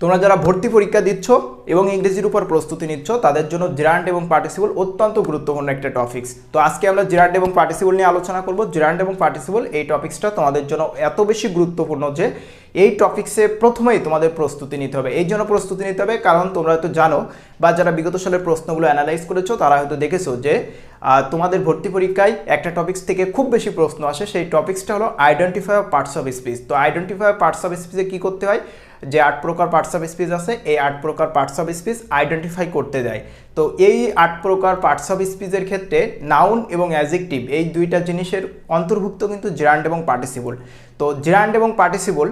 তোমরা যারা ভর্তি পরীক্ষা দিচ্ছ এবং ইংরেজির উপর প্রস্তুতি নিচ্ছ, তাদের জন্য জিরান্ড এবং পার্টিসিপল অত্যন্ত গুরুত্বপূর্ণ একটা টপিক্স। তো আজকে আমরা জিরান্ড এবং পার্টিসিপল নিয়ে আলোচনা করব। জিরান্ড এবং পার্টিসিপল, এই টপিক্সটা তোমাদের জন্য এত বেশি গুরুত্বপূর্ণ যে এই টপিক্সে প্রথমেই তোমাদের প্রস্তুতি নিতে হবে। এই জন্য প্রস্তুতি নিতে হবে, কারণ তোমরা হয়তো জানো বা যারা বিগত সালের প্রশ্নগুলো অ্যানালাইজ করেছ, তারা হয়তো দেখেছ যে তোমাদের ভর্তি পরীক্ষায় একটা টপিক্স থেকে খুব বেশি প্রশ্ন আসে। সেই টপিক্সটা হলো আইডেন্টিফাই পার্টস অফ স্পিচ তো আইডেন্টিফাই পার্টস অফ স্পিচে কী করতে হয়? যে আট প্রকার পার্টস অফ স্পিচ আছে, এই আট প্রকার পার্টস অফ স্পিচ আইডেন্টিফাই করতে দেয়। তো এই আট প্রকার পার্টস অফ স্পিচের ক্ষেত্রে নাউন এবং অ্যাজেক্টিভ এই দুইটা জিনিসের অন্তর্ভুক্ত কিন্তু জিরান্ড এবং পার্টিসিপল তো জিরান্ড এবং পার্টিসিপল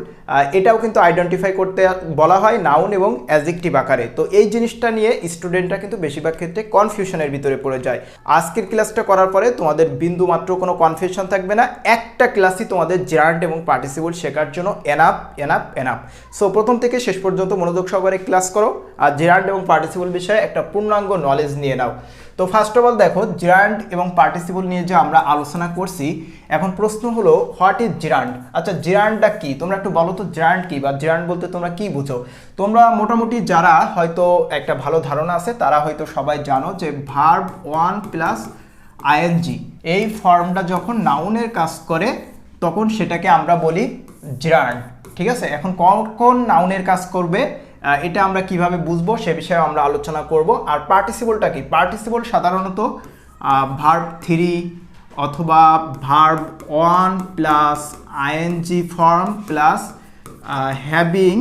এটাও কিন্তু আইডেন্টিফাই করতে বলা হয় নাউন এবং অ্যাজেক্টিভ আকারে। তো এই জিনিসটা নিয়ে স্টুডেন্টরা কিন্তু বেশিরভাগ ক্ষেত্রে কনফিউশনের ভিতরে পড়ে যায়। আজকের ক্লাসটা করার পরে তোমাদের বিন্দু মাত্র কোনো কনফিউশন থাকবে না। একটা ক্লাসই তোমাদের জিরান্ড এবং পার্টিসিপল শেখার জন্য এনাপ এনাপ এনাপ সো প্রথম থেকে শেষ পর্যন্ত মনোযোগ সহকারে ক্লাস করো। আর জিরান্ড এবং পার্টিসিপল বিষয়ে একটা পূর্ণাঙ্গ নলেজ নিয়ে নাও। তো ফার্স্ট অফ অল দেখো জিরান্ড এবং পার্টিসিপল নিয়ে যে আমরা আলোচনা করছি, এখন প্রশ্ন হলো হোয়াট ইজ জিরান্ড আচ্ছা জিরান্ডটা কি? তোমরা একটু বলো তো জিরান্ড কি? বা জিরান্ড বলতে তোমরা কি বুঝো? তোমরা মোটামুটি যারা হয়তো একটা ভালো ধারণা আছে, তারা হয়তো সবাই জানো যে ভার্ব ওয়ান প্লাস আইএনজি এই ফর্মটা যখন নাউনের কাজ করে, তখন সেটাকে আমরা বলি জিরান্ড ঠিক আছে? এখন কোন কোন নাউনের কাজ করবে? এটা আমরা কীভাবে বুঝব সে বিষয়ে আমরা আলোচনা করব। আর পার্টিসিপলটা কি? পার্টিসিপল সাধারণত ভার্ব থ্রি অথবা verb one plus I N G form plus having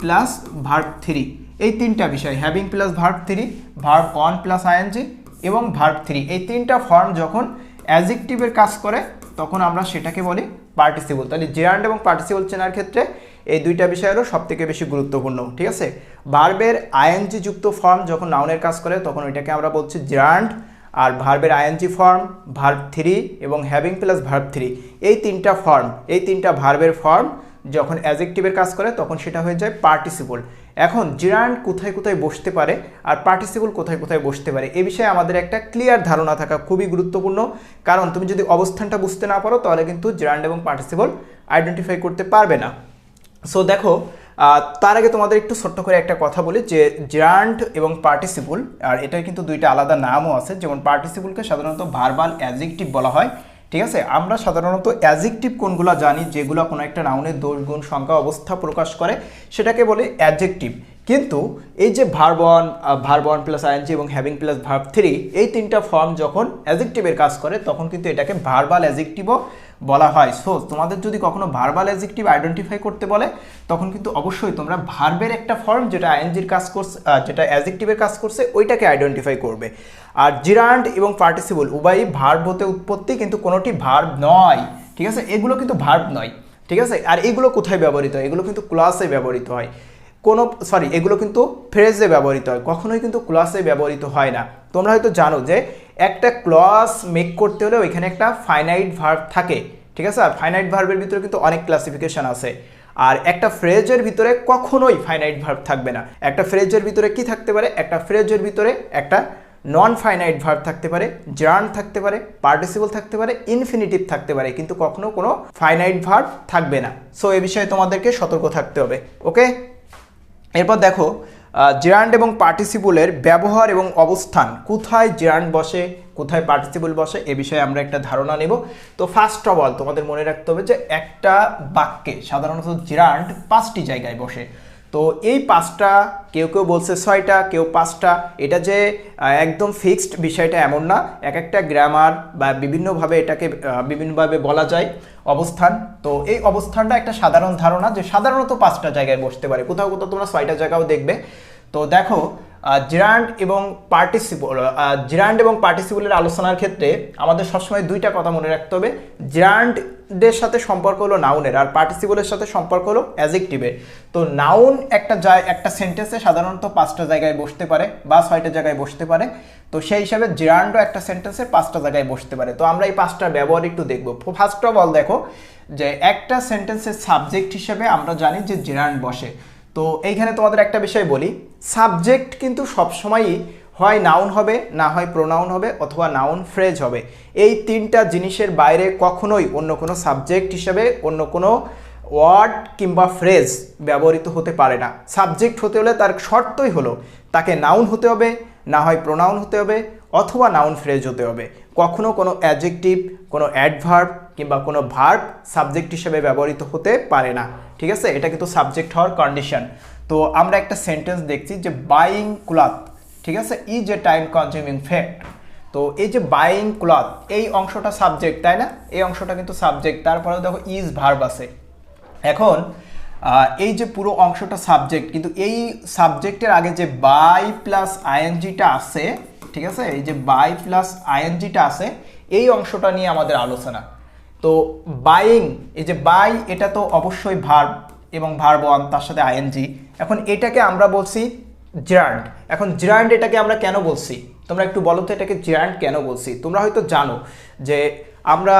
plus verb three এই তিনটা বিষয় having plus verb three verb one plus I N G এবং ভার্ব থ্রি এই তিনটা ফর্ম যখন অ্যাজেক্টিভের কাজ করে, তখন আমরা সেটাকে বলি পার্টিসিপল তাহলে জেরান্ড এবং পার্টিসিপল চেনার ক্ষেত্রে এই দুইটা বিষয় হলো সব থেকে বেশি গুরুত্বপূর্ণ, ঠিক আছে? ভার্বের আইএনজি যুক্ত ফর্ম যখন নাউনের কাজ করে, তখন ওইটাকে আমরা বলছি জেরান্ড আর ভার্বের I N G form verb three এবং হ্যাভিং প্লাস ভার্ব থ্রি এই তিনটা ফর্ম এই তিনটা ভার্বের ফর্ম যখন অ্যাজেক্টিভের কাজ করে, তখন সেটা হয়ে যায় পার্টিসিপল এখন জিরান্ড কোথায় কোথায় বসতে পারে আর পার্টিসিপল কোথায় কোথায় বসতে পারে, এ বিষয়ে আমাদের একটা ক্লিয়ার ধারণা থাকা খুবই গুরুত্বপূর্ণ। কারণ তুমি যদি অবস্থানটা বুঝতে না পারো, তাহলে কিন্তু জিরান্ড এবং পার্টিসিপল আইডেন্টিফাই করতে পারবে না। সো দেখো তার আগে তোমাদের একটু ছোট্ট করে একটা কথা বলি যে জিরান্ড এবং পার্টিসিপুল আর এটার কিন্তু দুইটা আলাদা নামও আছে। যেমন পার্টিসিপুলকে সাধারণত ভার্বাল অ্যাজেক্টিভ বলা হয়, ঠিক আছে? আমরা সাধারণত অ্যাজেক্টিভ কোনগুলো জানি, যেগুলো কোনো একটা নাউনের দোষ গুণ, সংখ্যা, অবস্থা প্রকাশ করে, সেটাকে বলে অ্যাডজেক্টিভ কিন্তু এই যে verb one verb one plus I N G এবং হ্যাভিং প্লাস ভার্ব থ্রি এই তিনটা ফর্ম যখন অ্যাজেক্টিভের কাজ করে, তখন কিন্তু এটাকে ভার্বাল অ্যাজেক্টিভও বলা হয়। সো তোমাদের যদি কখনো ভার্বাল অ্যাজেক্টিভ আইডেন্টিফাই করতে বলে, তখন কিন্তু অবশ্যই তোমরা ভার্বের একটা ফর্ম যেটা আইএনজির কাজ করছে যেটা অ্যাজেক্টিভের কাজ করছে, ওইটাকে আইডেন্টিফাই করবে। আর জিরান্ড এবং পার্টিসিপল উভয়ই ভার্ব হতে উৎপত্তি, কিন্তু কোনোটি ভার্ব নয়। ঠিক আছে? এগুলো কিন্তু ভার্ব নয়। ঠিক আছে? আর এগুলো কোথায় ব্যবহৃত হয়? এগুলো কিন্তু ক্লাসে ব্যবহৃত হয়। কোনো সরি এগুলো কিন্তু ফ্রেজে ব্যবহৃত হয়, কখনোই কিন্তু ক্লাসে ব্যবহৃত হয় না। তোমরা হয়তো জানো যে একটা ক্লস মেক করতে হলে ওইখানে একটা ফাইনাইট ভার্ভ থাকে, ঠিক আছে? আর ফাইনাইট ভার্ভের ভিতরে কিন্তু অনেক ক্লাসিফিকেশন আছে। আর একটা ফ্রেজের ভিতরে কখনোই ফাইনাইট ভার্ভ থাকবে না। একটা ফ্রেজের ভিতরে কি থাকতে পারে? একটা ফ্রেজের ভিতরে একটা নন ফাইনাইট ভার্ব থাকতে পারে জার্ন থাকতে পারে পার্টিসিপল থাকতে পারে ইনফিনিটিভ থাকতে পারে, কিন্তু কখনো কোনো ফাইনাইট ভার্ব থাকবে না। সো এ বিষয়ে তোমাদেরকে সতর্ক থাকতে হবে ওকে এরপর দেখো জেরান্ড এবং পার্টিসিপুলের ব্যবহার এবং অবস্থান। কোথায় জেরান্ড বসে, কোথায় পার্টিসিপুল বসে, এ বিষয়ে আমরা একটা ধারণা নেব। তো ফার্স্ট অফ অল তোমাদের মনে রাখতে হবে যে একটা বাক্যে সাধারণত জেরান্ড পাঁচটি জায়গায় বসে। তো এই পাঁচটা, কেউ কেউ বলছে ছয়টা, কেউ পাঁচটা, এটা যে একদম ফিক্সড বিষয়টা এমন না। এক একটা গ্রামার বা বিভিন্নভাবে এটাকে বিভিন্নভাবে বলা যায় অবস্থান। তো এই অবস্থানটা একটা সাধারণ ধারণা যে সাধারণত পাঁচটা জায়গায় বসতে পারে। কোথাও কোথাও তোমরা ছয়টা জায়গাও দেখবে। তো দেখো জিরান্ড এবং পার্টিসিপল জিরান্ড এবং পার্টিসিপলের আলোচনার ক্ষেত্রে আমাদের সবসময় দুইটা কথা মনে রাখতে হবে। জিরান্ডের সাথে সম্পর্ক হলো নাউনের আর পার্টিসিপলের সাথে সম্পর্ক হলো অ্যাজেক্টিভের তো নাউন একটা জায় একটা সেন্টেন্সে সাধারণত পাঁচটা জায়গায় বসতে পারে বা ছয়টা জায়গায় বসতে পারে। তো সেই হিসাবে জিরান্ডও একটা সেন্টেন্সে পাঁচটা জায়গায় বসতে পারে। তো আমরা এই পাঁচটার ব্যবহার একটু দেখব। ফার্স্ট অফ অল দেখো যে একটা সেন্টেন্সের সাবজেক্ট হিসেবে আমরা জানি যে জিরান্ড বসে। তো এইখানে তোমাদের একটা বিষয় বলি। সাবজেক্ট কিন্তু সবসময়ই হয় নাউন হবে, না হয় প্রোনাউন হবে অথবা নাউন ফ্রেজ হবে। এই তিনটা জিনিসের বাইরে কখনোই অন্য কোনো সাবজেক্ট হিসেবে অন্য কোনো ওয়ার্ড কিংবা ফ্রেজ ব্যবহৃত হতে পারে না। সাবজেক্ট হতে হলে তার শর্তই হলো, তাকে নাউন হতে হবে, না হয় প্রোনাউন হতে হবে অথবা নাউন ফ্রেজ হতে হবে। কখনো কোনো অ্যাডজেক্টিভ কোনো অ্যাডভার্ব কিংবা কোনো ভার্ব সাবজেক্ট হিসেবে ব্যবহৃত হতে পারে না। ঠিক আছে? এটা কিন্তু সাবজেক্ট হওয়ার কন্ডিশন তো আমরা একটা সেন্টেন্স দেখছি যে বাইং ক্লথ ঠিক আছে? Is a time consuming fact তো এই যে বাইং ক্লথ এই অংশটা সাবজেক্ট তাই না? এই অংশটা কিন্তু সাবজেক্ট তারপরে দেখো ইজ ভার্ব আছে। এখন এই যে পুরো অংশটা সাবজেক্ট কিন্তু এই সাবজেক্টের আগে যে বাই প্লাস আইএনজিটা আছে, ঠিক আছে? এই যে বাই প্লাস আইএনজিটা আছে, এই অংশটা নিয়ে আমাদের আলোচনা। তো বাইং এই যে বাই এটা তো অবশ্যই ভার্ব এবং ভার্ব ওয়ান তার সাথে আইএনজি এখন এটাকে আমরা বলছি জিরান্ড এখন জিরান্ড এটাকে আমরা কেন বলছি? তোমরা একটু বলো তো এটাকে জিরান্ড কেন বলছি? তোমরা হয়তো জানো যে আমরা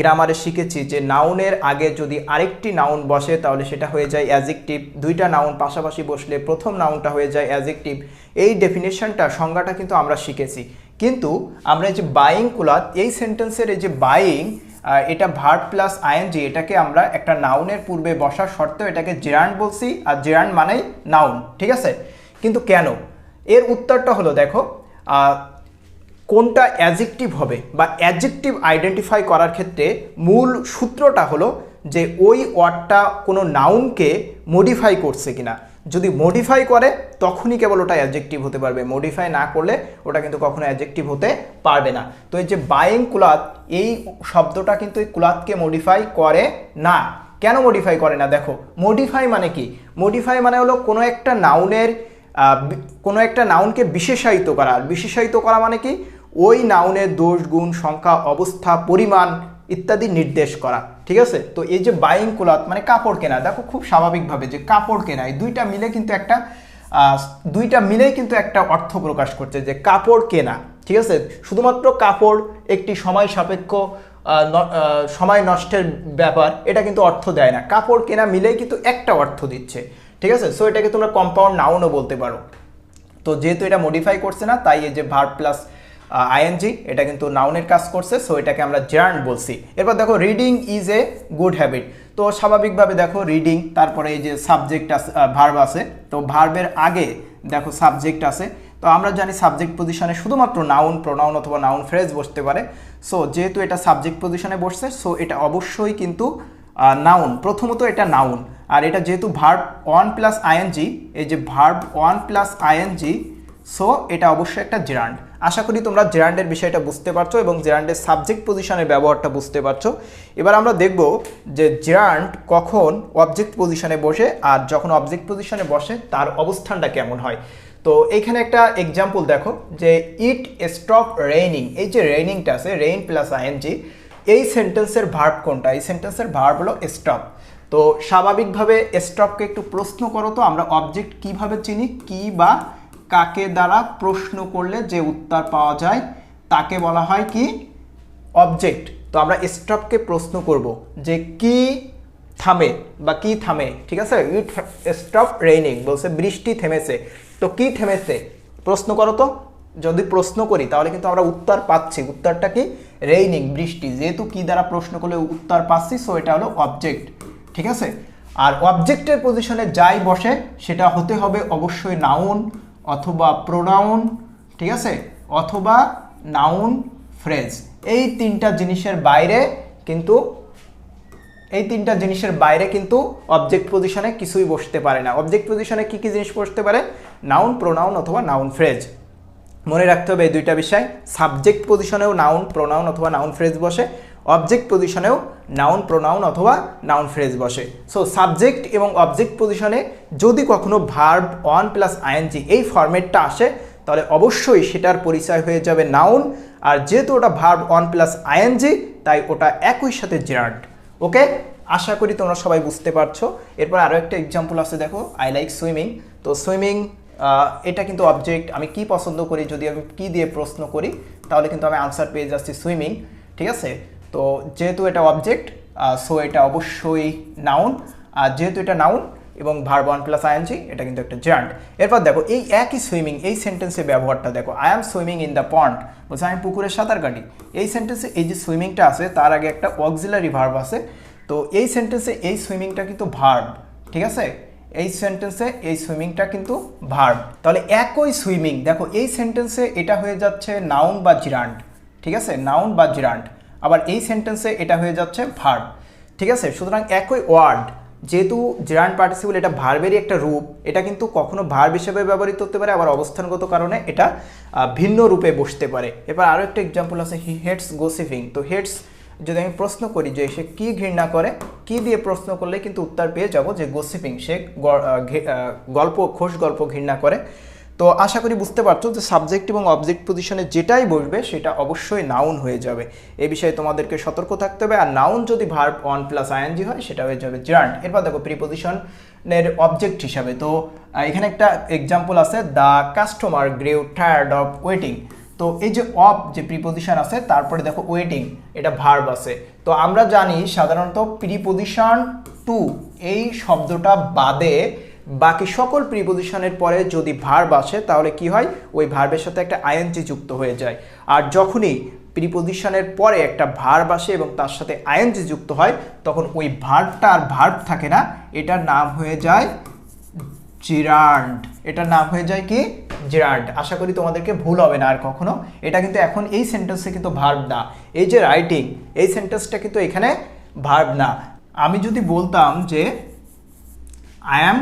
গ্রামারে শিখেছি যে নাউনের আগে যদি আরেকটি নাউন বসে, তাহলে সেটা হয়ে যায় অ্যাজেক্টিভ দুইটা নাউন পাশাপাশি বসলে প্রথম নাউনটা হয়ে যায় অ্যাজেক্টিভ এই ডেফিনেশনটা সংজ্ঞাটা কিন্তু আমরা শিখেছি। কিন্তু আমরা যে বাইং কুলাত এই সেন্টেন্সের এই যে বাইং এটা ভার্ব প্লাস আইএনজি এটাকে আমরা একটা নাউনের পূর্বে বসার শর্তেও এটাকে জেরান্ড বলছি, আর জেরান্ড মানেই নাউন, ঠিক আছে? কিন্তু কেন? এর উত্তরটা হলো, দেখো কোনটা অ্যাজেক্টিভ হবে বা অ্যাজেক্টিভ আইডেন্টিফাই করার ক্ষেত্রে মূল সূত্রটা হলো যে ওই ওয়ার্ডটা কোনো নাউনকে মডিফাই করছে কিনা। যদি মডিফাই করে, তখনই কেবল ওটা অ্যাজেক্টিভ হতে পারবে। মডিফাই না করলে ওটা কিন্তু কখনো অ্যাজেক্টিভ হতে পারবে না। তো এই যে বাইং কুলাত, এই শব্দটা কিন্তু এই কুলাতকে মডিফাই করে না। কেন মডিফাই করে না? দেখো মডিফাই মানে কি? মডিফাই মানে হলো কোনো একটা নাউনের কোনো একটা নাউনকে বিশেষায়িত করা। আর বিশেষায়িত করা মানে কি? ওই নাউনের দোষ, গুণ, সংখ্যা, অবস্থা, পরিমাণ ইত্যাদি নির্দেশ করা। ঠিক আছে? তো এই যে বাইং কুলাত মানে কাপড় কেনা, দেখো খুব স্বাভাবিকভাবে যে কাপড় কেনা, এই দুইটা মিলে কিন্তু একটা দুইটা মিলেই কিন্তু একটা অর্থ প্রকাশ করছে যে কাপড় কেনা, ঠিক আছে? শুধুমাত্র কাপড় একটি সময় সাপেক্ষ সময় নষ্টের ব্যাপার, এটা কিন্তু অর্থ দেয় না। কাপড় কেনা মিলেই কিন্তু একটা অর্থ দিচ্ছে, ঠিক আছে? সো এটাকে তোমরা কম্পাউন্ড নাউনও বলতে পারো। তো যেহেতু এটা মডিফাই করছে না, তাই এই যে ভার্ব প্লাস আইএনজি এটা কিন্তু নাউনের কাজ করছে সো এটাকে আমরা জার্ন বলছি। এরপর দেখো reading is a good habit তো স্বাভাবিকভাবে দেখো রিডিং তারপরে এই যে সাবজেক্ট আছে ভার্ব আছে, তো ভার্বের আগে দেখো সাবজেক্ট আছে। তো আমরা জানি সাবজেক্ট পজিশনে শুধুমাত্র নাউন প্রোনাউন অথবা নাউন ফ্রেজ বসতে পারে। সো যেহেতু এটা সাবজেক্ট পজিশনে বসছে সো এটা অবশ্যই কিন্তু নাউন প্রথমত এটা নাউন আর এটা যেহেতু ভার্ব ওয়ান প্লাস আইএনজি এই যে verb one plus I N G so এটা অবশ্যই একটা জেরান্ড আশা করি তোমরা জেরান্ডের বিষয়টা বুঝতে পারছ এবং জেরান্ডের সাবজেক্ট পজিশনের ব্যবহারটা বুঝতে পারছ। এবার আমরা দেখব যে জেরান্ড কখন অবজেক্ট পজিশনে বসে আর যখন অবজেক্ট পজিশনে বসে, তার অবস্থানটা কেমন হয়। তো এইখানে একটা এক্সাম্পল দেখো যে ইট স্টপ রেইনিং এই যে রেইনিংটা আছে রেইন প্লাস আইএনজি এই সেন্টেন্সের ভার্ব কোনটা? এই সেন্টেন্সের ভার্ব হলো স্টপ তো স্বাভাবিকভাবে স্টপকে একটু প্রশ্ন করো তো, আমরা অবজেক্ট কীভাবে চিনি? কি বা কাকে দ্বারা প্রশ্ন করলে যে উত্তর পাওয়া যায়, তাকে বলা হয় কি? অবজেক্ট তো আমরা স্টপকে প্রশ্ন করব যে কি থামে বা কি থামে, ঠিক আছে? ইট স্টপ রেইনিং বলছে, বৃষ্টি থেমেছে। তো কি থেমেছে? প্রশ্ন করো তো। যদি প্রশ্ন করি, তাহলে কিন্তু আমরা উত্তর পাচ্ছি। উত্তরটা কি? রেইনিং বৃষ্টি। যেহেতু কি দ্বারা প্রশ্ন করলে উত্তর পাচ্ছি সো এটা হলো অবজেক্ট ঠিক আছে? আর অবজেক্টের পজিশনে যাই বসে, সেটা হতে হবে অবশ্যই নাউন অথবা প্রোনাউন ঠিক আছে? অথবা নাউন ফ্রেজ এই তিনটা জিনিসের বাইরে কিন্তু, এই তিনটা জিনিসের বাইরে কিন্তু অবজেক্ট পজিশনে কিছুই বসতে পারে না। অবজেক্ট পজিশনে কি কি জিনিস বসতে পারে? নাউন প্রোনাউন অথবা নাউন ফ্রেজ মনে রাখতে হবে এই দুইটা বিষয়। সাবজেক্ট পজিশনেও নাউন প্রোনাউন অথবা নাউন ফ্রেজ বসে। অবজেক্ট পজিশনেও নাউন প্রোনাউন অথবা নাউন ফ্রেজ বসে। সো সাবজেক্ট এবং অবজেক্ট পজিশনে যদি কখনো ভার্ব ওয়ান প্লাস আইএনজি এই ফরম্যাটটা আসে, তাহলে অবশ্যই সেটার পরিচয় হয়ে যাবে নাউন আর যেহেতু ওটা ভার্ব ওয়ান প্লাস আইএনজি তাই ওটা একই সাথে জেরান্ড ওকে আশা করি তোমরা সবাই বুঝতে পারছ। এরপর আরও একটা এক্সাম্পল আছে, দেখো আই লাইক সুইমিং তো সুইমিং এটা কিন্তু অবজেক্ট আমি কি পছন্দ করি, যদি আমি কি দিয়ে প্রশ্ন করি, তাহলে কিন্তু আমি আনসার পেয়ে যাচ্ছি সুইমিং ঠিক আছে? তো যেহেতু এটা অবজেক্ট সো এটা অবশ্যই নাউন আর যেহেতু এটা নাউন এবং ভার্ব ওয়ান প্লাস আইএনজি এটা কিন্তু একটা জার্ন্ড এরপর দেখো, এই একই সুইমিং এই সেন্টেন্সের ব্যবহারটা দেখো I am swimming in the pond বলছে আমি পুকুরে সাঁতার কাটি। এই সেন্টেন্সে এই যে সুইমিংটা আছে, তার আগে একটা অক্সিলারি ভার্ব আছে। তো এই সেন্টেন্সে এই সুইমিংটা কিন্তু ভার্ব ঠিক আছে? এই সেন্টেন্সে এই সুইমিংটা কিন্তু ভার্ব তাহলে একই সুইমিং দেখো, এই সেন্টেন্সে এটা হয়ে যাচ্ছে নাউন বা জিরান্ড ঠিক আছে? নাউন বা জিরান্ড আবার এই সেন্টেন্সে এটা হয়ে যাচ্ছে ভার্ব ঠিক আছে? সুতরাং একই ওয়ার্ড যেহেতু জিরান্ড পার্টিসিপল এটা ভার্বেরই একটা রূপ, এটা কিন্তু কখনো ভার্ব হিসেবে ব্যবহৃত হতে পারে, আবার অবস্থানগত কারণে এটা ভিন্ন রূপে বসতে পারে। এবার আরও একটা এক্সাম্পল আছে হি হেডস গোসিফিং তো হেডস যদি আমি প্রশ্ন করি যে সে কি ঘৃণা করে, কি দিয়ে প্রশ্ন করলে কিন্তু উত্তর পেয়ে যাব যে গোসিপিং সে গল্প, খোশ গল্প ঘৃণা করে। তো আশা করি বুঝতে পারছ যে সাবজেক্ট এবং অবজেক্ট পজিশনে যেটাই বসবে, সেটা অবশ্যই নাউন হয়ে যাবে। এ বিষয়ে তোমাদেরকে সতর্ক থাকতে হবে। আর নাউন যদি ভার্ব ওয়ান প্লাস আইএনজি হয় সেটা হয়ে যাবে জার্ন্ট এরপর দেখো প্রিপোজিশনের অবজেক্ট হিসাবে। তো এখানে একটা এক্সাম্পল আছে the customer grew tired of waiting তো, এই যে অফ যে প্রিপোজিশন আছে, তারপরে দেখো ওয়েটিং এটা ভার্ব আছে। তো, আমরা জানি সাধারণত প্রিপোজিশন টু এই শব্দটা বাদে বাকি সকল প্রিপোজিশনের পরে যদি ভার্ব আসে, তাহলে কি হয়? ওই ভার্বের সাথে একটা আইএনজি যুক্ত হয়ে যায়। আর যখনই প্রিপোজিশনের পরে একটা ভার্ব আসে এবং তার সাথে আইএনজি যুক্ত হয়, তখন ওই ভার্বটা আর ভার্ব থাকে না। এটার নাম হয়ে যায় জিরান্ড এটার নাম হয়ে যায় কি? জিরান্ড আশা করি তোমাদেরকে ভুল হবে না আর কখনো। এটা কিন্তু এখন এই সেন্টেন্সে কিন্তু ভার্ব না। এই যে রাইটিং এই সেন্টেন্সটা কিন্তু এখানে ভার্ব না। আমি যদি বলতাম যে I am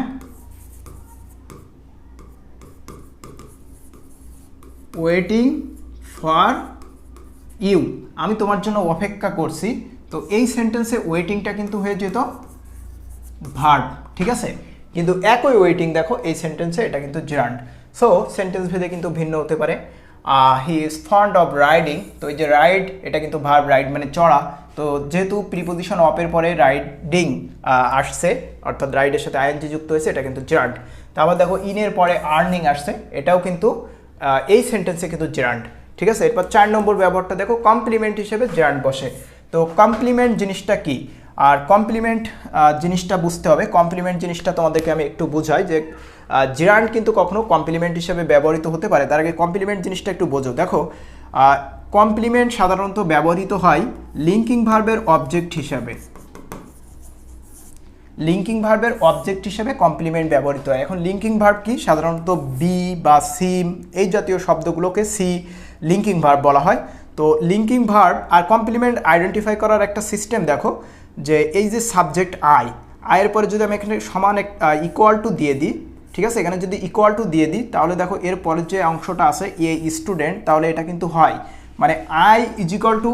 waiting for you আমি তোমার জন্য অপেক্ষা করছি। তো এই সেন্টেন্সে ওয়েটিংটা কিন্তু হয়ে যেত ভার্ব ঠিক আছে? কিন্তু একই ওয়েটিং দেখো, এই সেন্টেন্সে এটা কিন্তু জার্ন্ড সো সেন্টেন্স ভেদে কিন্তু ভিন্ন হতে পারে। He is fond of riding তো এই যে রাইড এটা কিন্তু ভার্ব রাইড মানে চড়া। তো যেহেতু প্রিপোজিশন অপের পরে রাইডিং আসছে, অর্থাৎ রাইডের সাথে আইএনজি যুক্ত হয়েছে, এটা কিন্তু জার্ন্ড তো আবার দেখো ইনের পরে আর্নিং আসছে, এটাও কিন্তু এই সেন্টেন্সে কিন্তু জেরান্ড ঠিক আছে? এরপর চার নম্বর ব্যবহারটা দেখো কমপ্লিমেন্ট হিসেবে জেরান্ড বসে। তো কমপ্লিমেন্ট জিনিসটা কি? আর কমপ্লিমেন্ট জিনিসটা বুঝতে হবে। কমপ্লিমেন্ট জিনিসটা তোমাদেরকে আমি একটু বোঝাই যে জিরান্ড কিন্তু কখনো কমপ্লিমেন্ট হিসেবে ব্যবহৃত হতে পারে। তার আগে কমপ্লিমেন্ট জিনিসটা একটু বোঝো। দেখো কমপ্লিমেন্ট সাধারণত ব্যবহৃত হয় লিঙ্কিং ভার্বের অবজেক্ট হিসাবে। লিঙ্কিং ভার্বের অবজেক্ট হিসেবে কমপ্লিমেন্ট ব্যবহৃত হয়। এখন লিঙ্কিং ভার্ব কি? সাধারণত বি বা সিম এই জাতীয় শব্দগুলোকে সি লিঙ্কিং ভার্ব বলা হয়। তো লিঙ্কিং ভার্ব আর কমপ্লিমেন্ট আইডেন্টিফাই করার একটা সিস্টেম দেখো, যে এই যে সাবজেক্ট আই আয়ের পরে যদি আমি এখানে সমান ইকুয়াল টু দিয়ে দিই, ঠিক আছে? এখানে যদি ইকুয়াল টু দিয়ে দিই, তাহলে দেখো এর পরের যে অংশটা আছে এ স্টুডেন্ট তাহলে এটা কিন্তু হয়। মানে I is equal to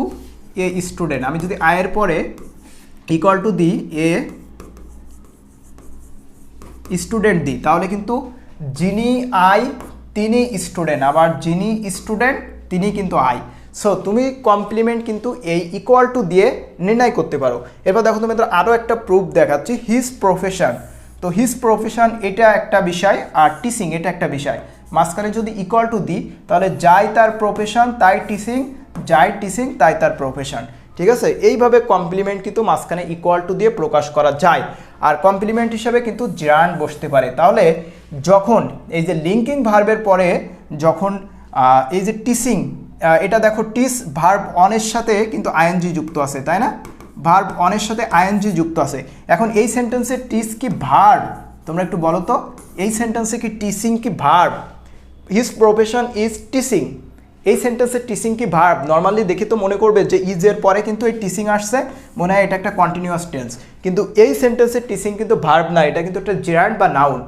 a student আমি যদি আয়ের পরে ইকুয়াল টু দিই এ স্টুডেন্ট দিই, তাহলে কিন্তু যিনি আই, তিনি স্টুডেন্ট আবার যিনি স্টুডেন্ট তিনি কিন্তু আই। সো তুমি কমপ্লিমেন্ট কিন্তু এই ইকুয়াল টু দিয়ে নির্ণয় করতে পারো। এরপর দেখো তুমি আরও একটা প্রুফ দেখাচ্ছি হিজ প্রফেশন তো হিজ প্রফেশন এটা একটা বিষয়, আর টিচিং এটা একটা বিষয়। মাঝখানে যদি ইকুয়াল টু দিই, তাহলে যাই তার প্রফেশন তাই টিচিং যাই টিচিং তাই তার প্রফেশন ঠিক আছে? এইভাবে কমপ্লিমেন্ট কিন্তু মাঝখানে ইকুয়াল টু দিয়ে প্রকাশ করা যায়। আর কমপ্লিমেন্ট হিসাবে কিন্তু জার্ন বসতে পারে। তাহলে যখন এই যে লিঙ্কিং ভার্বের পরে যখন এই যে টিসিং এটা দেখো টিস ভার্ব অনের সাথে কিন্তু আইএনজি যুক্ত আছে, তাই না? ভার্ব অনের সাথে আইএনজি যুক্ত আছে। এখন এই সেন্টেন্সে টিস কি ভার্ব তোমরা একটু বলো তো। এই সেন্টেন্সে কি টিচিং কি verb his profession is teaching এই সেন্টেন্সের টিচিং কি ভার্ব নর্মালি দেখে তো মনে করবে যে ইজের পরে কিন্তু এই টিচিং আসছে, মনে হয় এটা একটা কন্টিনিউয়াস টেন্স কিন্তু এই সেন্টেন্সের টিচিং কিন্তু ভার্ব না, এটা কিন্তু একটা জেরান্ড বা নাউন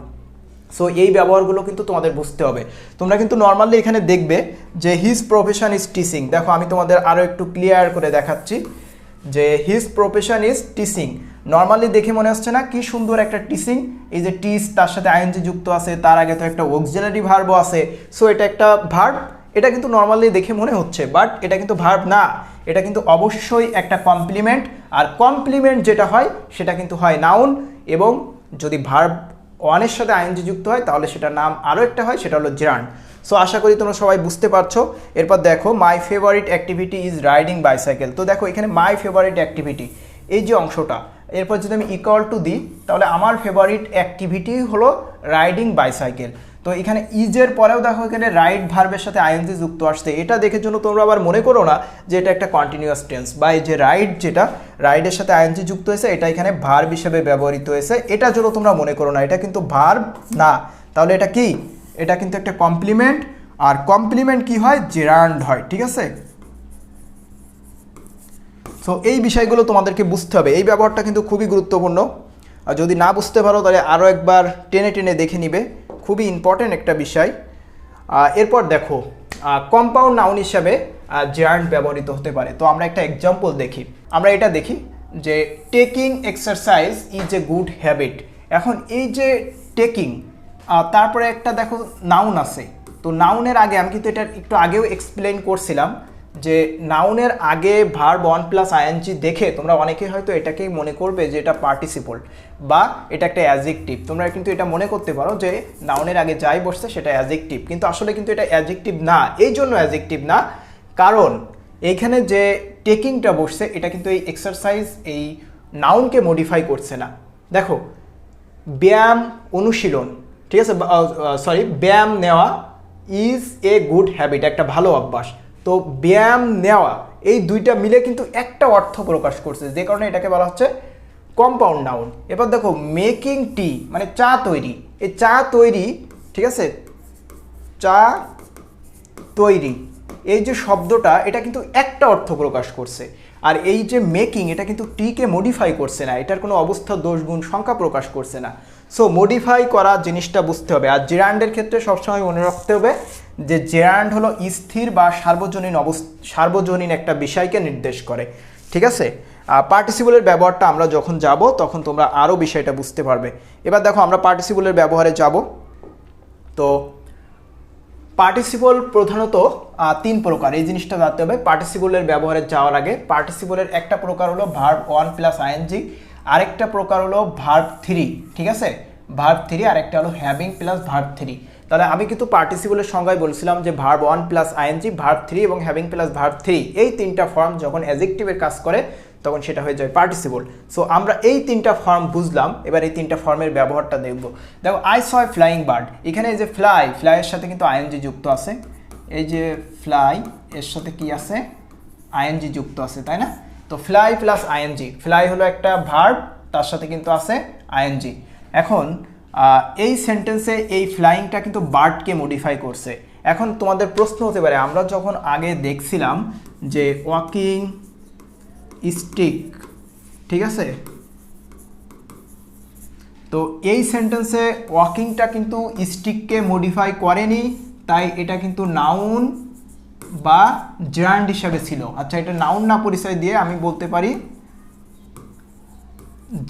সো এই ব্যবহারগুলো কিন্তু তোমাদের বুঝতে হবে। তোমরা কিন্তু নর্মালি এখানে দেখবে যে হিজ প্রফেশন ইজ টিচিং দেখো, আমি তোমাদের আরও একটু ক্লিয়ার করে দেখাচ্ছি যে his profession is teaching normally দেখে মনে হচ্ছে না কি সুন্দর একটা টিচিং এই যে টিস তার সাথে আইএনজি যুক্ত আছে, তার আগে তো একটা অক্সিলারি ভার্বও আছে। সো এটা একটা ভার্ব এটা কিন্তু নর্মালি দেখে মনে হচ্ছে বাট এটা কিন্তু ভার্ব না। এটা কিন্তু অবশ্যই একটা কমপ্লিমেন্ট আর কমপ্লিমেন্ট যেটা হয়, সেটা কিন্তু হয় নাউন এবং যদি ভার্ব ওয়ানের সাথে আইএনজি যুক্ত হয়, তাহলে সেটার নাম আরও একটা হয়, সেটা হলো জার্ন সো আশা করি তোমরা সবাই বুঝতে পারছ। এরপর দেখো my favourite activity is riding bicycle তো দেখো, এখানে মাই ফেভারিট অ্যাক্টিভিটি এই যে অংশটা, এরপর যদি আমি ইকুয়াল টু দিই, তাহলে আমার ফেভারিট অ্যাক্টিভিটি হলো রাইডিং বাইসাইকেল তো এখানে ইজের পরেও দেখো এখানে রাইড ভার্বের সাথে আইএনজি যুক্ত আসছে। এটা দেখে জন্য তোমরা আবার মনে করো না যে এটা একটা কন্টিনিউয়াস টেন্স বা এই যে রাইড যেটা রাইডের সাথে আইএনজি যুক্ত হয়েছে, এটা এখানে ভার্ব হিসেবে ব্যবহৃত হয়েছে। এটা জন্য তোমরা মনে করো না, এটা কিন্তু ভার্ব না। তাহলে এটা কি? এটা কিন্তু একটা কমপ্লিমেন্ট আর কমপ্লিমেন্ট কি হয়? জেরান্ড হয়, ঠিক আছে? সো এই বিষয়গুলো তোমাদেরকে বুঝতে হবে। এই ব্যবহারটা কিন্তু খুবই গুরুত্বপূর্ণ। আর যদি না বুঝতে পারো, তাহলে আরও একবার টেনে টেনে দেখে নিবে। খুবই ইম্পর্টেন্ট একটা বিষয়। এরপর দেখো কম্পাউন্ড নাউন হিসাবে জার্ন ব্যবহৃত হতে পারে। তো আমরা একটা এক্সাম্পল দেখি। আমরা এটা দেখি যে taking exercise is a good habit এখন এই যে টেকিং তারপরে একটা দেখো নাউন আছে। তো নাউনের আগে আমি কিন্তু এটা একটু আগেও এক্সপ্লেন করছিলাম। যে নাউনের আগে ভার্ব ওয়ান প্লাস আইএনজি দেখে তোমরা অনেকেই হয়তো এটাকেই মনে করবে যে এটা পার্টিসিপল বা এটা একটা অ্যাজেকটিভ তোমরা কিন্তু এটা মনে করতে পারো যে নাউনের আগে যাই বসছে সেটা অ্যাজেকটিভ কিন্তু আসলে কিন্তু এটা অ্যাজেকটিভ না, এই জন্য অ্যাজেকটিভ না। কারণ এইখানে যে টেকিংটা বসছে, এটা কিন্তু এই এক্সারসাইজ এই নাউনকে মডিফাই করছে না। দেখো, ব্যায়াম অনুশীলন, ঠিক আছে? সরি ব্যায়াম নেওয়া ইজ এ গুড হ্যাবিট একটা ভালো অভ্যাস। তো ব্যায়াম নেওয়া, এই দুইটা মিলে কিন্তু একটা অর্থ প্রকাশ করছে, যে কারণে এটাকে বলা হচ্ছে কম্পাউন্ড নাউন এবার দেখো মেকিং টি মানে চা তৈরি, এই চা তৈরি, ঠিক আছে? চা তৈরি, এই যে শব্দটা, এটা কিন্তু একটা অর্থ প্রকাশ করছে। আর এই যে মেকিং এটা কিন্তু টিকে মডিফাই করছে না, এটার কোনো অবস্থা দোষ গুণ সংখ্যা প্রকাশ করছে না। সো মডিফাই করা জিনিসটা বুঝতে হবে। আর জেরান্ডের ক্ষেত্রে সবসময় মনে রাখতে হবে যে জেরান্ড হলো স্থির বা সার্বজনীন অবস্থা, সার্বজনীন একটা বিষয়কে নির্দেশ করে। ঠিক আছে? পার্টিসিপলের ব্যবহারটা আমরা যখন যাব, তখন তোমরা আরও বিষয়টা বুঝতে পারবে। এবার দেখো, আমরা পার্টিসিপলের ব্যবহারে যাব। তো পার্টিসিপল প্রধানত তিন প্রকার। এই জিনিসটা জানতে হবে। পার্টিসিপলের ব্যবহারে যাওয়ার আগে পার্টিসিপলের একটা প্রকার হলো ভার্ব ওয়ান প্লাস আইএনজি আরেকটা প্রকার হলো ভার্ব থ্রি ঠিক আছে? ভার্ব থ্রি আরেকটা হলো হ্যাভিং প্লাস ভার্ব থ্রি তাহলে আমি কিন্তু পার্টিসিপলের সংজ্ঞায় বলছিলাম যে verb one plus ING verb three এবং হ্যাভিং প্লাস ভার্ব থ্রি এই তিনটা ফর্ম যখন অ্যাজেক্টিভের কাজ করে, তখন সেটা হয়ে যায় পার্টিসিপল সো আমরা এই তিনটা ফর্ম বুঝলাম, এবার এই তিনটা ফর্মের ব্যবহারটা দেখব। দেখো আই সয় ফ্লাইং বার্ড এখানে যে ফ্লাই ফ্লাইয়ের সাথে কিন্তু আইএনজি যুক্ত আছে। এই যে ফ্লাই এর সাথে কি আছে? আইএনজি যুক্ত আছে, তাই না? তো ফ্লাই প্লাস আইএনজি ফ্লাই হলো একটা ভার্ব তার সাথে কিন্তু আছে আইএনজি এখন এই সেন্টেন্সে এই ফ্লাইংটা কিন্তু বার্ডকে মডিফাই করছে। এখন তোমাদের প্রশ্ন হতে পারে, আমরা যখন আগে দেখছিলাম যে ওয়াকিং স্টিক ঠিক আছে? তো এই সেন্টেন্সে ওয়াকিংটা কিন্তু স্টিককে মডিফাই করেনি, তাই এটা কিন্তু নাউন বা জার্ন্ড হিসাবে ছিল। আচ্ছা এটা নাউন না পরিচয় দিয়ে আমি বলতে পারি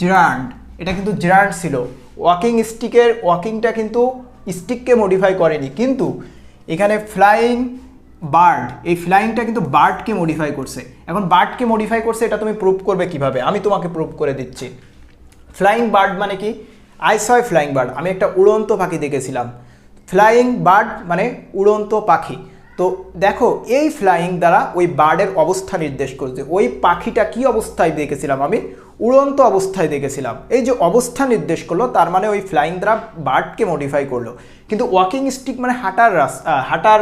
জেরান্ড এটা কিন্তু জেরান্ড ছিল। ওয়াকিং স্টিকের ওয়াকিংটা কিন্তু স্টিককে মডিফাই করেনি। কিন্তু এখানে ফ্লাইং বার্ড এই ফ্লাইংটা কিন্তু বার্ডকে মডিফাই করছে। এখন বার্ডকে মডিফাই করছে, এটা তুমি প্রুভ করবে কীভাবে? আমি তোমাকে প্রুভ করে দিচ্ছি। ফ্লাইং বার্ড মানে কি? আই সয় ফ্লাইং বার্ড আমি একটা উড়ন্ত পাখি দেখেছিলাম। ফ্লাইং বার্ড মানে উড়ন্ত পাখি। তো দেখো, এই ফ্লাইং দ্বারা ওই বার্ডের অবস্থা নির্দেশ করছে। ওই পাখিটা কি অবস্থায় দেখেছিলাম আমি? উড়ন্ত অবস্থায় দেখেছিলাম। এই যে অবস্থা নির্দেশ করল, তার মানে ওই ফ্লাইং দ্বারা বার্ডকে মডিফাই করল। কিন্তু ওয়াকিং স্টিক মানে হাঁটার রাস্তা হাঁটার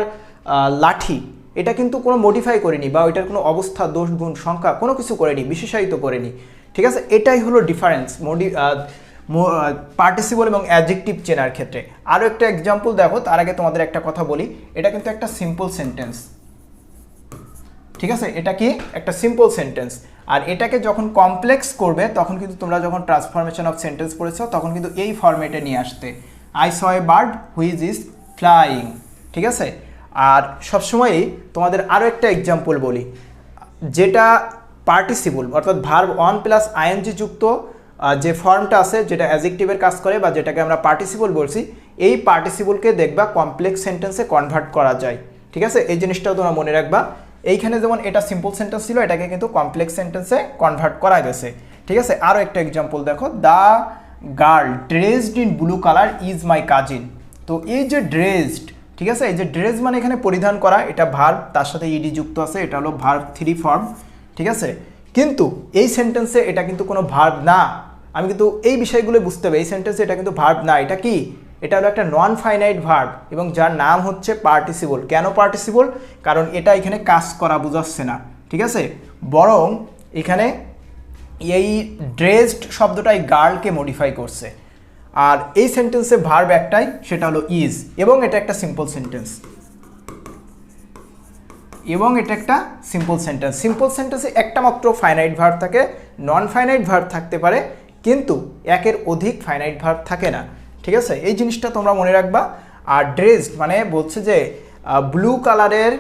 লাঠি, এটা কিন্তু কোনো মডিফাই করেনি বা ওইটার কোনো অবস্থা, দোষ, গুণ, সংখ্যা কোনো কিছু করেনি, বিশেষায়িত করেনি। ঠিক আছে? এটাই হলো ডিফারেন্স মডি পার্টিসিপল এবং অ্যাডজেক্টিভ চেনার ক্ষেত্রে। আরও একটা এক্সাম্পল দেখো, তার আগে তোমাদের একটা কথা বলি। এটা কিন্তু একটা সিম্পল সেন্টেন্স ঠিক আছে? এটা কি? একটা সিম্পল সেন্টেন্স আর এটাকে যখন কমপ্লেক্স করবে, তখন কিন্তু তোমরা যখন ট্রান্সফরমেশন অফ সেন্টেন্স পড়েছো, তখন কিন্তু এই ফরম্যাটে নিয়ে আসতে। I saw a bird which is flying ঠিক আছে? আর সবসময়ই তোমাদের আরও একটা এক্সাম্পল বলি। যেটা পার্টিসিপল অর্থাৎ ভার্ব ওয়ান প্লাস আইএনজি যুক্ত যে ফর্মটা আছে, যেটা অ্যাজেক্টিভের কাজ করে বা যেটাকে আমরা পার্টিসিপল বলছি, এই পার্টিসিপলকে দেখবা কমপ্লেক্স সেন্টেন্সে কনভার্ট করা যায়। ঠিক আছে? এই জিনিসটাও তোমরা মনে রাখবা। এইখানে যেমন এটা সিম্পল সেন্টেন্স ছিল, এটাকে কিন্তু কমপ্লেক্স সেন্টেন্সে কনভার্ট করা গেছে। ঠিক আছে? আরও একটা এক্সাম্পল দেখো। The girl dressed in blue colour is my cousin তো এই যে ড্রেসড ঠিক আছে? এই যে ড্রেস মানে এখানে পরিধান করা, এটা ভার্ব তার সাথে ইডি যুক্ত আছে, এটা হলো ভার্ব থ্রি ফর্ম ঠিক আছে? কিন্তু এই সেন্টেন্সে এটা কিন্তু কোনো ভার্ব না। আমি কিন্তু এই বিষয়গুলো বুঝতে হবে। এই সেন্টেন্সে এটা কিন্তু ভার্ব না, এটা কি? এটা হলো একটা নন ফাইনাইট ভার্ব এবং যার নাম হচ্ছে পার্টিসিবল কেন পার্টিসিবল কারণ এটা এখানে কাজ করা বোঝাচ্ছে না, ঠিক আছে? বরং এখানে এই ড্রেসড শব্দটাই গার্লকে মডিফাই করছে। আর এই সেন্টেন্সে ভার্ব একটাই, সেটা হলো ইজ এবং এটা একটা সিম্পল সেন্টেন্স এবং এটা একটা সিম্পল সেন্টেন্স সিম্পল সেন্টেন্সে একটা মাত্র ফাইনাইট ভার্ব থাকে নন ফাইনাইট ভার্ব থাকতে পারে কিন্তু একের অধিক ফাইনাইট ভার্ব থাকে না। ঠিক আছে? এই জিনিসটা তোমরা মনে রাখবা। আর ড্রেসড মানে বলছে যে ব্লু কালারের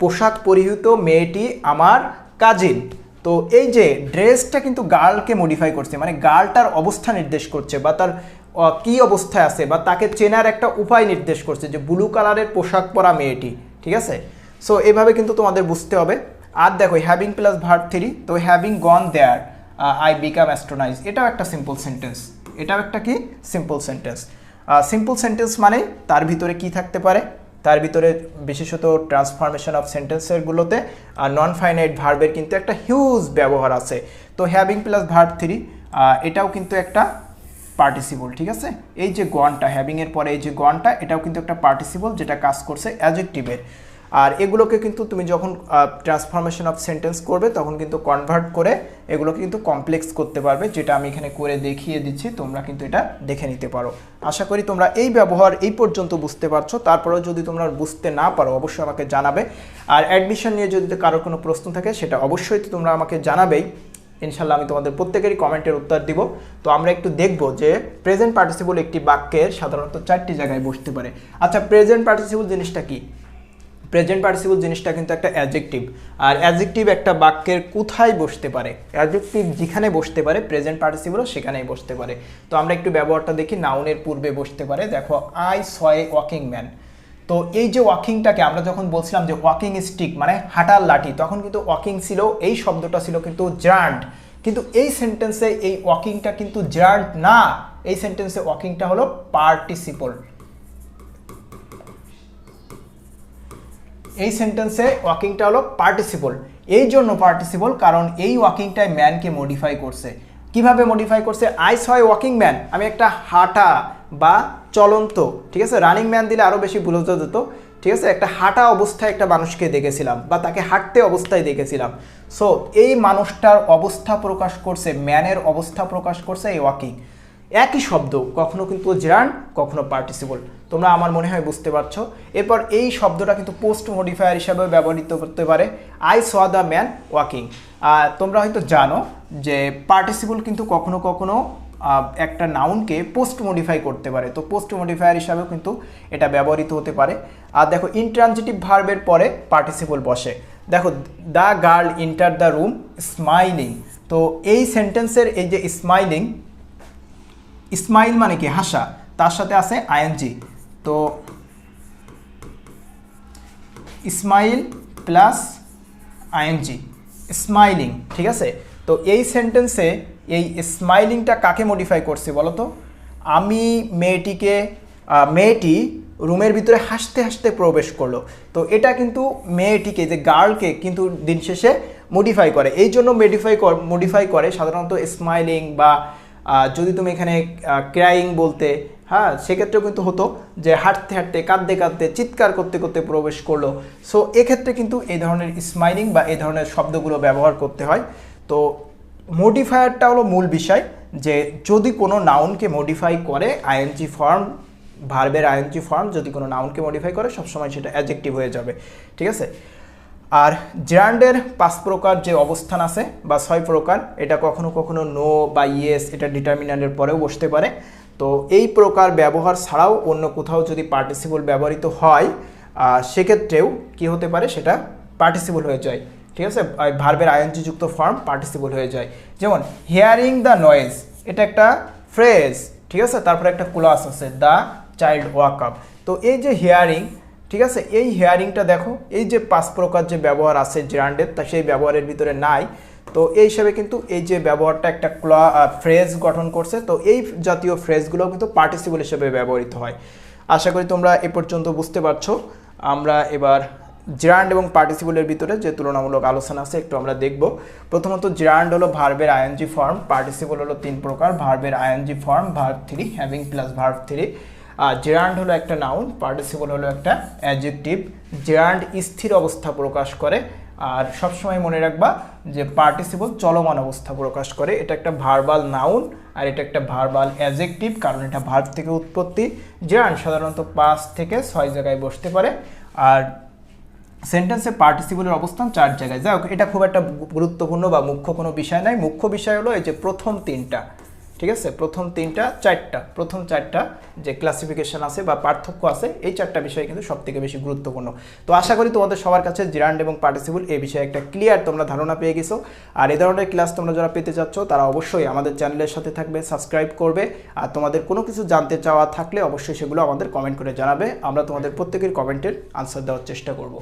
পোশাক পরিহিত মেয়েটি আমার কাজিন তো এই যে ড্রেসটা কিন্তু গার্লকে মডিফাই করছে মানে গার্লটার অবস্থা নির্দেশ করছে বা তার কি অবস্থায় আছে বা তাকে চেনার একটা উপায় নির্দেশ করছে যে ব্লু কালারের পোশাক পরা মেয়েটি। ঠিক আছে? সো এভাবে কিন্তু তোমাদের বুঝতে হবে। আর দেখো হ্যাভিং প্লাস ভার্ব থ্রি তো having gone there I became astonished এটাও একটা সিম্পল সেন্টেন্স এটাও একটা কি? সিম্পল সেন্টেন্স সিম্পল সেন্টেন্স মানে তার ভিতরে কি থাকতে পারে? তার ভিতরে বিশেষত ট্রান্সফরমেশন অফ সেন্টেন্সেরগুলোতে নন ফাইনাইট ভার্বের কিন্তু একটা হিউজ ব্যবহার আছে। তো হ্যাভিং প্লাস ভার্ব থ্রি এটাও কিন্তু একটা পার্টিসিবল ঠিক আছে? এই যে গনটা হ্যাভিংয়ের পরে এই যে গনটা এটাও কিন্তু একটা পার্টিসিবল যেটা কাজ করছে অ্যাজেক্টিভের আর এগুলোকে কিন্তু তুমি যখন ট্রান্সফরমেশন অফ সেন্টেন্স করবে, তখন কিন্তু কনভার্ট করে এগুলোকে কিন্তু কমপ্লেক্স করতে পারবে, যেটা আমি এখানে করে দেখিয়ে দিচ্ছি, তোমরা কিন্তু এটা দেখে নিতে পারো। আশা করি তোমরা এই ব্যবহার এই পর্যন্ত বুঝতে পারছ, তারপরেও যদি তোমরা বুঝতে না পারো, অবশ্যই আমাকে জানাবে। আর অ্যাডমিশন নিয়ে যদি কারোর কোনো প্রশ্ন থাকে, সেটা অবশ্যই তোমরা আমাকে জানাবেই। ইনশাল্লাহ আমি তোমাদের প্রত্যেকেরই কমেন্টের উত্তর দিব। তো আমরা একটু দেখব যে প্রেজেন্ট পার্টিসিপল একটি বাক্যের সাধারণত চারটি জায়গায় বসতে পারে। আচ্ছা প্রেজেন্ট পার্টিসিপল জিনিসটা কি? প্রেজেন্ট পার্টিসিপল জিনিসটা কিন্তু একটা অ্যাডজেক্টিভ আর অ্যাডজেক্টিভ একটা বাক্যের কোথায় বসতে পারে? অ্যাডজেক্টিভ যেখানে বসতে পারে প্রেজেন্ট পার্টিসিপলও সেখানেই বসতে পারে। তো আমরা একটু ব্যবহারটা দেখি নাউনের পূর্বে বসতে পারে। দেখো আই সয় ওয়াকিং ম্যান তো এই যে ওয়াকিংটাকে আমরা যখন বলছিলাম যে ওয়াকিং স্টিক মানে হাঁটার লাঠি, তখন কিন্তু ওয়াকিং ছিল, এই শব্দটা ছিল কিন্তু জার্ন্ড কিন্তু এই সেন্টেন্সে এই ওয়াকিংটা কিন্তু জার্ন্ড না। এই সেন্টেন্সে ওয়াকিংটা হলো পার্টিসিপল এই সেন্টেন্সে ওয়াকিংটা হলো পার্টিসিপল এই জন্য পার্টিসিপল কারণ এই ওয়াকিংটাই ম্যানকে মডিফাই করছে। কীভাবে মডিফাই করছে? আই সয় ওয়াকিং ম্যান আমি একটা হাঁটা বা চলন্ত, ঠিক আছে? রানিং ম্যান দিলে আরও বেশি বোঝা যেত, ঠিক আছে? একটা হাঁটা অবস্থায় একটা মানুষকে দেখেছিলাম বা তাকে হাঁটতে অবস্থায় দেখেছিলাম। সো এই মানুষটার অবস্থা প্রকাশ করছে ম্যানের অবস্থা প্রকাশ করছে এই ওয়াকিং একই শব্দ, কখনো কিন্তু জার্ন কখনো পার্টিসিপল তোমরা আমার মনে হয় বুঝতে পারছ। এরপর এই শব্দটা কিন্তু পোস্ট মডিফায়ার হিসাবে ব্যবহৃত করতে পারে। I saw the man walking তোমরা হয়তো জানো যে পার্টিসিপল কিন্তু কখনো কখনো একটা নাউনকে পোস্ট মডিফাই করতে পারে। তো পোস্ট মডিফায়ার হিসাবেও কিন্তু এটা ব্যবহৃত হতে পারে। আর দেখো ইনট্রানজিটিভ ভার্বের পরে পার্টিসিপল বসে। দেখো the girl enter the room smiling তো এই সেন্টেন্সের এই যে স্মাইলিং স্মাইল মানে কি? হাসা। তার সাথে আছে আইএনজি। তো স্মাইল প্লাস আইএনজি। স্মাইলিং, ঠিক আছে? তো এই সেন্টেন্সে এই স্মাইলিংটা কাকে মডিফাই করছে বলো তো? আমি মেয়েটিকে মেয়েটি রুমের ভিতরে হাসতে হাসতে প্রবেশ করল। তো এটা কিন্তু মেয়েটিকে, যে গার্লকে কিন্তু দিন শেষে মডিফাই করে। এই জন্য মডিফাই মডিফাই করে সাধারণত স্মাইলিং বা যদি তুমি এখানে ক্রাইং বলতে হ্যাঁ সেক্ষেত্রেও কিন্তু হতো যে হাঁটতে হাঁটতে, কাঁদতে কাঁদতে, চিৎকার করতে করতে প্রবেশ করল। সো এক্ষেত্রে কিন্তু এই ধরনের স্মাইলিং বা এই ধরনের শব্দগুলো ব্যবহার করতে হয়। তো মডিফায়ারটা হলো মূল বিষয় যে যদি কোনো নাউনকে মডিফাই করে আইএনজি ফর্ম ভার্বের আইএনজি ফর্ম যদি কোনো নাউনকে মডিফাই করে, সবসময় সেটা অ্যাজেক্টিভ হয়ে যাবে। ঠিক আছে? আর জেরান্ডের পাঁচ প্রকার যে অবস্থান আছে বা ছয় প্রকার, এটা কখনো কখনো নো বা ইয়েস এটা ডিটারমিনারের পরেও বসতে পারে। তো এই প্রকার ব্যবহার ছাড়াও অন্য কোথাও যদি পার্টিসিপল ব্যবহৃত হয় সেক্ষেত্রেও কি হতে পারে? সেটা পার্টিসিপল হয়ে যায়। ঠিক আছে? ভার্বের আইএনজি যুক্ত ফর্ম পার্টিসিপল হয়ে যায়। যেমন হিয়ারিং দ্য নয়েজ এটা একটা ফ্রেজ ঠিক আছে? তারপরে একটা ক্লাস আছে দ্য চাইল্ড ওয়াক আপ তো এই যে হিয়ারিং ঠিক আছে? এই হেয়ারিংটা দেখো, এই যে পাঁচ প্রকার যে ব্যবহার আছে জেরান্ডের তা সেই ব্যবহারের ভিতরে নাই। তো এই হিসাবে কিন্তু এই যে ব্যবহারটা একটা ক্লা ফ্রেজ গঠন করছে, তো এই জাতীয় ফ্রেজগুলো কিন্তু পার্টিসিপল হিসেবে ব্যবহৃত হয়। আশা করি তোমরা এ পর্যন্ত বুঝতে পারছ। আমরা এবার জিরান্ড এবং পার্টিসিপলের ভিতরে যে তুলনামূলক আলোচনা আছে, একটু আমরা দেখব। প্রথমত জিরান্ড হলো ভার্বের আইএনজি ফর্ম পার্টিসিপল হলো তিন প্রকার ভার্বের ING form verb three having plus verb three gerund হলো একটা নাউন পার্টিসিপল হলো একটা অ্যাডজেক্টিভ জেরান্ড স্থির অবস্থা প্রকাশ করে। আর সবসময় মনে রাখবা যে পার্টিসিপল চলমান অবস্থা প্রকাশ করে। এটা একটা ভার্বাল নাউন আর এটা একটা ভার্বাল অ্যাজেক্টিভ কারণ এটা ভার্ব থেকে উৎপত্তি। জেরান্ড সাধারণত পাঁচ থেকে ছয় জায়গায় বসতে পারে। আর সেন্টেন্সে পার্টিসিপলের অবস্থান চার জায়গায়। যাই হোক, এটা খুব একটা গুরুত্বপূর্ণ বা মুখ্য কোনো বিষয় নয়। মুখ্য বিষয় হলো এই যে প্রথম তিনটা। ঠিক আছে? প্রথম তিনটা, চারটা। প্রথম চারটা যে ক্লাসিফিকেশন আছে বা পার্থক্য আছে, এই চারটা বিষয় কিন্তু সব থেকে বেশি গুরুত্বপূর্ণ। তো আশা করি তোমাদের সবার কাছে জিরান্ড এবং পার্টিসিপল এই বিষয়ে একটা ক্লিয়ার তোমরা ধারণা পেয়ে গেছো। আর এই ধরনের ক্লাস তোমরা যারা পেতে চাচ্ছ, তারা অবশ্যই আমাদের চ্যানেলের সাথে থাকবে সাবস্ক্রাইব করবে। আর তোমাদের কোনো কিছু জানতে চাওয়া থাকলে অবশ্যই সেগুলো আমাদের কমেন্ট করে জানাবে। আমরা তোমাদের প্রত্যেকের কমেন্টের আনসার দেওয়ার চেষ্টা করব।